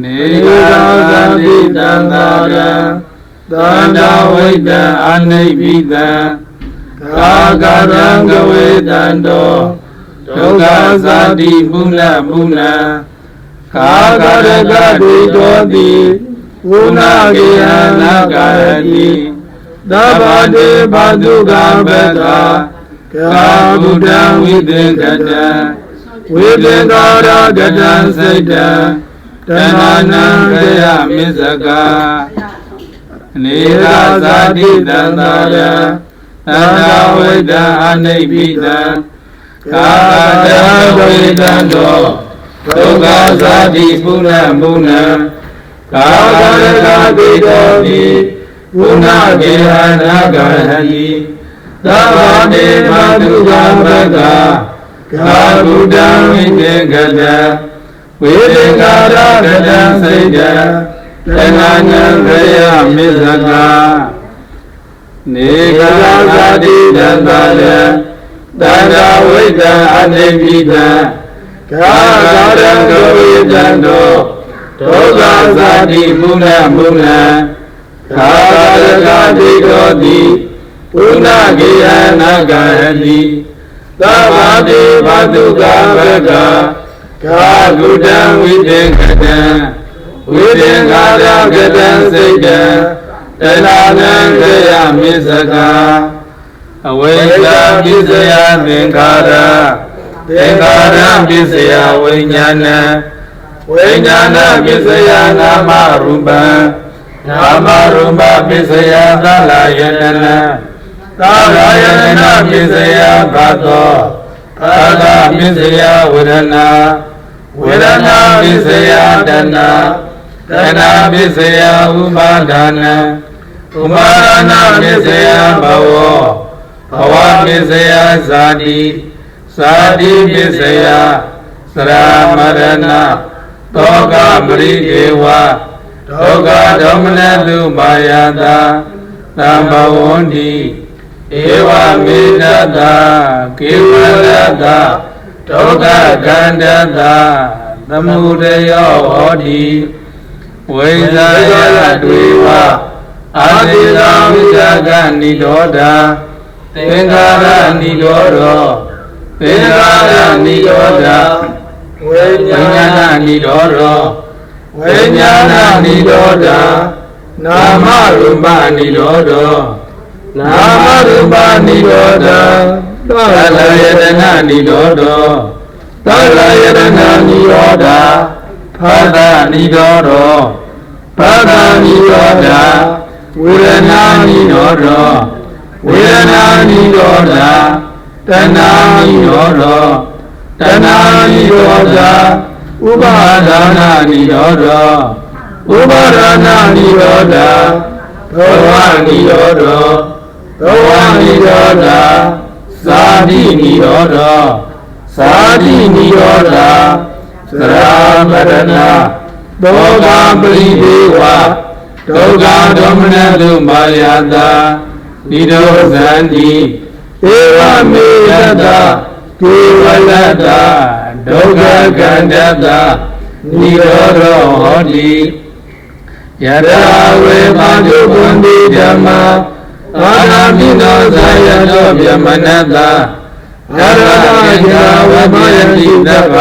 နေကာသတိတံသာရံသန္တာဝိတံအနိဗ္ဗိတံကာကရံကဝေတံတောဒုက္ခသတိပုဏ္ဏပုဏ္ဏကာကရကတိတောတိပုဏ္ဏကေယနာကာယတိသဗ္ဗတေဘတုကံဘကကာဗုဒ္ဓံဝိသင်္ကတံဝိသင်္ကာရကတံစိတ်တံ တဏှာနံခယမစ္စကာနေရာဇာတိတံသာရသန္တာဝိတံအနိဗ္ဗိတံကာကတံဝိတံတောဒုက္ခဇာတိပုဏ္ဏပုဏ္ဏကာကရကတိတောတိပုဏ္ဏကေဟနာဂဟတိသဗ္ဗတေမတုကဘကကာဗုဒ္ဓံဝိတေကတံ ဝေဒင်္ဂါရကတံစိတ်တံတဏှာနံခယမစ္စကာနေကလာသတိတံသာလံတန္တာဝိတံအနိဗ္ဗိတံကာကရံကဝေတံတောဒုက္ခသတိမူလမူလကာကရကတိတောတိပုဏ္ဏကေယနာဂဟတိသဗ္ဗတိဘတုကဘက ကာကုတံဝိတေကတံဝိတေကာရကတံစိတ်တံတဏှာနံခယမစ္စကာအဝိဇ္ဇာပစ္စယသင်္ခါရသင်္ခါရပစ္စယဝိညာဏဝိညာဏပစ္စယနာမရူပံနာမရူပပစ္စယသလယတနာသာလယတနာပစ္စယဘသောသာလပစ္စယဝေဒနာ ဝေဒနာပစ္စယတဏတဏပစ္စယဥပါဒနာဥပါဒနာပစ္စယဘဝဘဝပစ္စယဇာတိဇာတိပစ္စယသရမရဏတောကပရိဒေဝဒုက္ခဒေါမနတုမာယတာသံဘဝန္တိဧဝမေတ္တာကေဝလတ ဒုက္ခကန္တတာသမုဒယောဟောတိဝိဇာယတွေဝအာတိသဝိဇာကနိရောဓာသင်္ခါရနိရောဓောသင်္ခါရနိရောဓာဝိညာဏနိရောဓောဝိညာဏနိရောဓာနာမရူပနိရောဓောနာမရူပနိရောဓာ သလယတနာနိရောဓောသလယတနာနိရောဓာဖသနိရောဓောဖသနိရောဓာဝေဒနာနိရောဓောဝေဒနာနိရောဓာတဏှာနိရောဓောတဏှာနိရောဓာဥပါဒါနာနိရောဓောဥပါဒနာနိရောဓာသောဝနိရောဓောသောဝနိရောဓာ သာတိနိရောဓောသာတိနိရောဓာသရမရဏသောကပရိဒေဝဒုက္ခဒေါမနတုမာယာတာနိရောဇန္တိဧဝမေယတကေဝလတဒုက္ခကန္တတနိရောဓဟောတိယရာဝေမတုဘုံတိဓမ္မာ အာနာပိနောဇာယတောဗျမနတယရာယဝမယတိတဗ္ဗ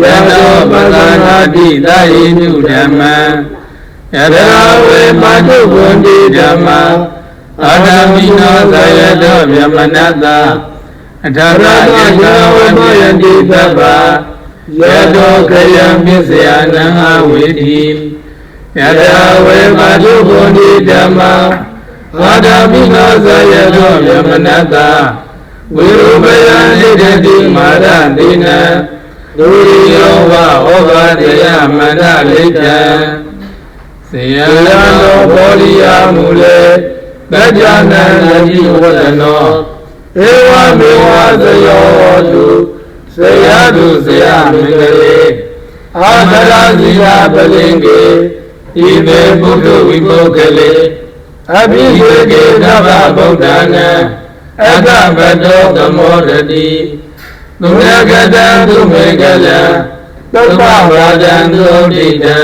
ယတောပသနာတိတဟိတုဓမ္မံယရာဝေမတုဘုံတိဓမ္မာအာနာပိနောဇာယတောဗျမနတအထာရယဝမယတိတဗ္ဗယတောခယံပစ္စယနံအဝေတိယရာဝေမတုဘုံတိဓမ္မာ အာဒမိနောဇယတောယမနတဝိရုပယံဣဒတိမာရတိနံဒုရိယောဝဩဘာတယမန္တလိတံစေယံသောဘောဓိယမူလေတัจจနံယတိဝဒနောဧဝမေဝသယောတုစေယတုစေယမင်္ဂလေအာသရာဇိယာပလင်ကေဣမေပုထုဝိပုဂ္ဂလေ အဘိဝေကေသဗ္ဗဗုဒ္ဓနာအကပတောသမောရတိသုမေကတံသုမေကလံသုပ္ပဝါဒံသုဒိတံ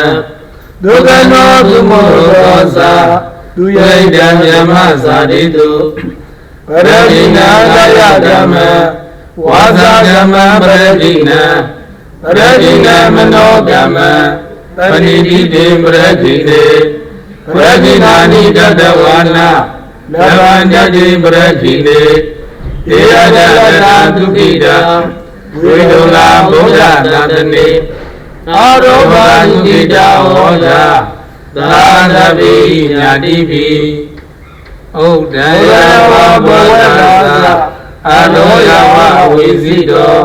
ဒုက္ခနောသုမောရောသာဒုယိတံမြမသာတိတုပရဒိနာကာယဓမ္မဝါစာဓမ္မပရဒိနာပရဒိနာမနောကမ္မပဏိတိတေပရဒိတေ ပရဒိနာနိတတဝါနာလဗန္တတိပရဒိတေဧရဒတာဒုက္ခိတာဝေဒုလာဘုရားတန်တနေအာရောဂာယုကိတာဟောတာသာသပိညာတိပိဥဒ္ဒယဝဘောဓသာအရောယဝဝေစီတော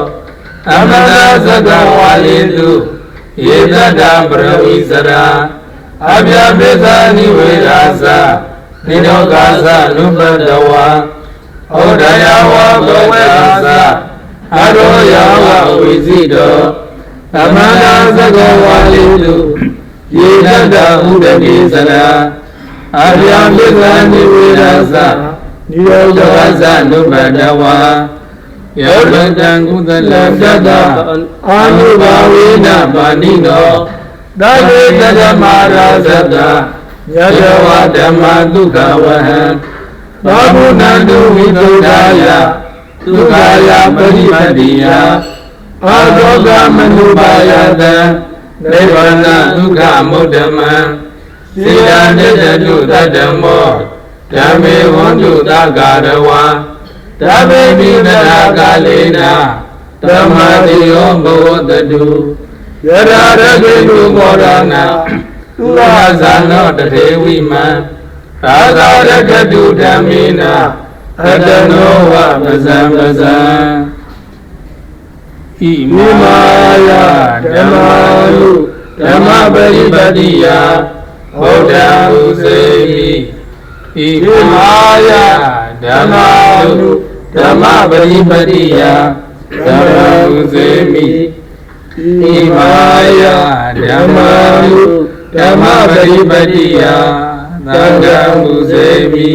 အမတသကဝါလေတုယေတတပရဝိစရာ အဗျာပိသနိဝေရာသနိရောဂာသနုပတဝါဩဒယဝဘဝေသအရောယဝဝိစီတောသမန္တာသကောဝါလိတုယေတတဥဒတိစရာအဗျာပိသနိဝေရာသနိရောဂာသနုပတဝါယောရတံကုသလတတအာနုဘာဝေနပါဏိနော သဗ္ဗေတဓမ္မာရာဇတယတဝဓမ္မဒုက္ခဝဟံဘာဘုနန္တုဝိသုဒ္ဓာယဒုက္ခယပရိပတိယအာသောကမနုပါယတံနိဗ္ဗာန်ဒုက္ခမုဒ္ဓမံစေတနိတတုတတ္တမောဓမ္မေဝန္တုသကာရဝံသဗ္ဗေမိတရာကာလေနာဓမ္မတိယောဘဝတတု ယရာရကေတုဘောရဏသူရဇာနောတထေဝိမံသာသာရကတုဓမ္မေနာအတနောဝပဇံပဇံဣမိမာယဓမ္မာယုဓမ္မပရိပတိယဘုဒ္ဓံဥစေမိဣမိမာယဓမ္မာယုဓမ္မပရိပတိယသဗ္ဗဥစေမိ ဣမာယဓမ္မာယုဓမ္မပရိပတိယသံဃံဥစေမိ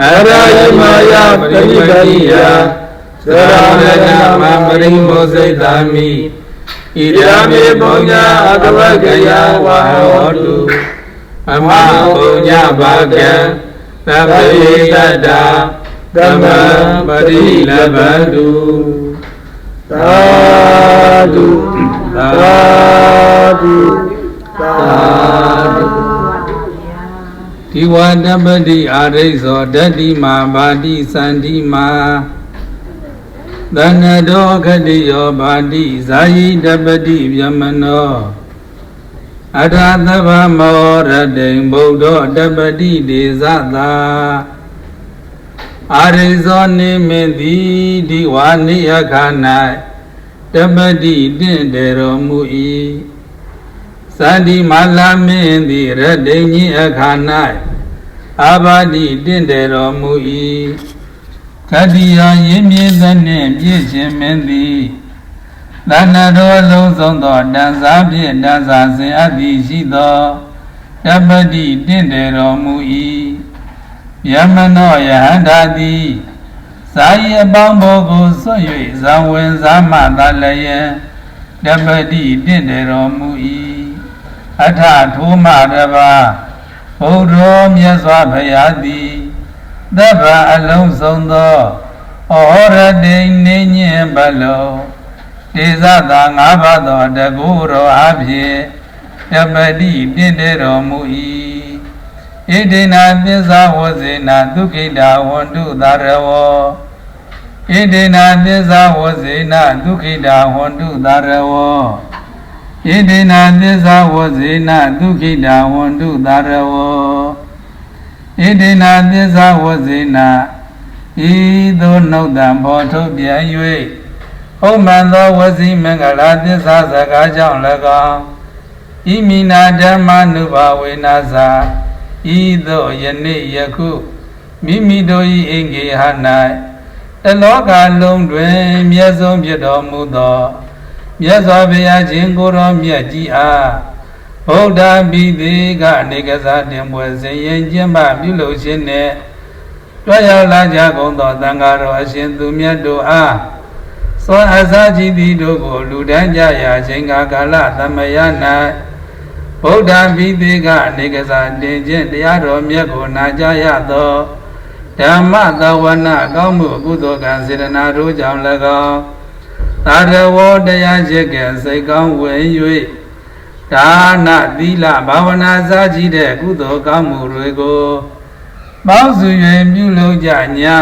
အရယမယပရိပတိယသရဏဂမပရိမောစိတ်သာမိဣဒာမေပုံညာအကဝကယဝါဟောတုအမပုံညာဘာကံသဗ္ဗေတတ္တာဓမ္မပရိလဘန္တု သာဓုသာဓုသာဓုဒီဝတပတိအာရိသောတတိမာဘာတိသန္တိမာသန္နတောခတိယောဘာတိဇာယိတပတိဗျမနောအထာသဗ္ဗမောရတိံဗုဒ္ဓတပတိဒေသသာ အာရိဇောနေမင်းသည်ဒီဝါနိယခာ၌တပတိတင့်တယ်တော်မူ၏သန္တိမလာမင်းသည်ရတ္တိညိအခါ၌အာဘာတိတင့်တယ်တော်မူ၏ခတိယရင်းမြစ်သနှင့်ပြည့်ခြင်းမင်းသည်သန္နတော်လုံးစုံသောတန်စားဖြင့်တန်စားစဉ်အပ်သည်ရှိသောတပတိတင့်တယ်တော်မူ၏ ယမနောယဟန္တာတိဇာယအပေါင်းဘောကိုဆွတ်၍ဇံဝင်ဇာမသာလည်းယံတပတိတင့်တယ်တော်မူ၏အထထိုးမတပါဘုရားမြတ်စွာဘုရားသည်သဗ္ဗအလုံးစုံသောဩရတိနေညင်ဘလုံးဒေသသာငါးပါးသောတကူတော်အဖြစ်တပတိတင့်တယ်တော်မူ၏ ဣဒိနာသစ္စာဝဇေနာဒုက္ခိတာဝန္တုသာရဝောဣဒိနာသစ္စာဝဇေနာဒုက္ခိတာဝန္တုသာရဝောဣဒိနာသစ္စာဝဇေနာဒုက္ခိတာဝန္တုသာရဝောဣဒိနာသစ္စာဝဇေနာဤသို့နှုတ်တံဘောထုတ်ပြန်၍ဟုတ်မှန်သောဝစီမင်္ဂလာသစ္စာစကားကြောင့်၎င်းဤမိနာဓမ္မနုဘာဝေနာသာ ဤသို့ယနေ့ယခုမိမိတို့၏အင်္ဂေဟ၌တလောကလုံးတွင်မြတ်ဆုံးဖြစ်တော်မူသောမြတ်စွာဘုရားရှင်ကိုယ်တော်မြတ်ကြီးအားဗုဒ္ဓဘိသေကနေကစားတင်ပွဲစဉ်ရင်ကျင့်ပပြုလုပ်ခြင်းနှင့်တွားရောက်လာကြကုန်သောသံဃာတော်အရှင်သူမြတ်တို့အားသောအစာကြည်သည်တို့ကိုလူတန်းကြရာချိန်ကာကာလသမယ၌ ဗုဒ္ဓဘိသေကနေကစားတင်ခြင်းတရားတော်မြတ်ကိုနာကြားရသောဓမ္မသဝနာကောင်းမှုအကုသိုလ်ကံစေတနာတို့ကြောင့်၎င်းသာရဝတရားရှိကံစိတ်ကောင်းဝင်၍ဒါနသီလဘာဝနာစားကြည့်တဲ့ကုသိုလ်ကောင်းမှုတွေကိုပေါင်းစု၍ပြုလုပ်ကြညာ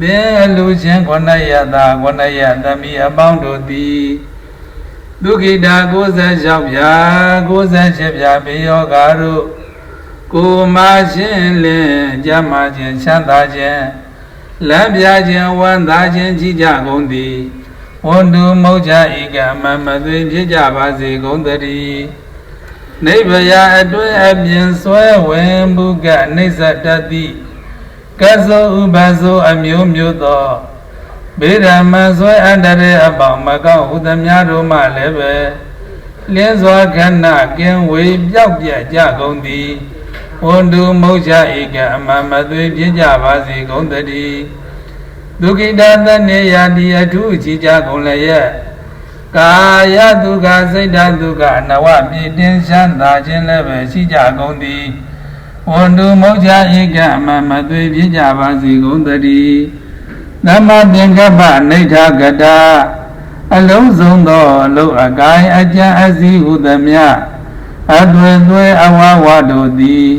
ဘယ်လူချင်းခொနရတာခொနရသမီးအပေါင်းတို့သည် ဒုက္ခိတာ96ပြာ98ပြာဘေယောဂါတို့ကိုယ်မာခြင်းလင်ကြမ်းမာခြင်းချမ်းသာခြင်းလမ်းပြခြင်းဝမ်းသာခြင်းကြီးကြကုန်သည်ဝန်တုမௌချဧကမမသွေဖြစ်ကြပါစေကုန်သတည်းနိဗ္ဗာန်အတွင်းအပြင်ဆွဲဝင်မှုကအိဋ္ဌတတ္တိကသောဥပသောအမျိုးမျိုးသော ဗေဒမဆွဲအန္တရေအပေါင်းမကောက်ဟုသမျှတို့မှလည်းပဲလင်းစွာခဏကင်းဝေပြောက်ပြကြကုန်သည်ဝန်တုမௌချဧကအမမသွေဖြစ်ကြပါစေကုန်သတည်းဒုက္ခိတသနေယတိအထုချီကြကုန်လည်းရဲ့ကာယဒုက္ခစိတ်ဓာတ်ဒုက္ခနဝပြည်တင်ရှမ်းသာခြင်းလည်းပဲရှိကြကုန်သည်ဝန်တုမௌချဧကအမမသွေဖြစ်ကြပါစေကုန်သတည်း သမပင်ကပ္ပနိဋ္ဌကတာအလုံးစုံသောအလုံးအကိုင်းအကြံအစည်းဟုသမျှအသွေသွေအဝဝတို့သည်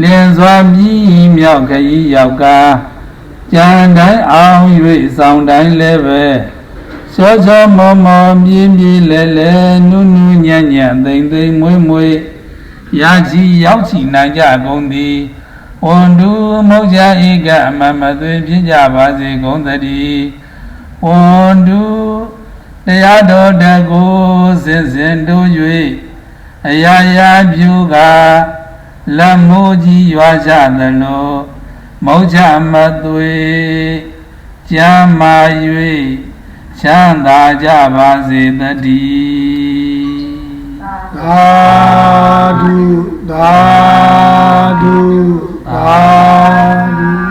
လင်းစွာမြည်မြောက်ခရီးရောက်ကားကြံတိုင်းအောင်၍ဆောင်တိုင်းလည်းပဲချောချောမောမောမြင်းမြည်လဲလဲနုနုညံ့ညံ့သိမ့်သိမ့်မွေးမွေးရာချီရောက်ချီနိုင်ကြကုန်သည် ဝန်တုမௌချဧကအမမသွေဖြစ်ကြပါစေကုန်သတည်းဝန်တုတရားတော်တကူစင်စင်တို့၍အရာရာပြုကားလက်မိုးကြီးရွာကြသလိုမောချမသွေကြမ်းမာ၍ချမ်းသာကြပါစေတည်းသာဓုသာဓု သာဓု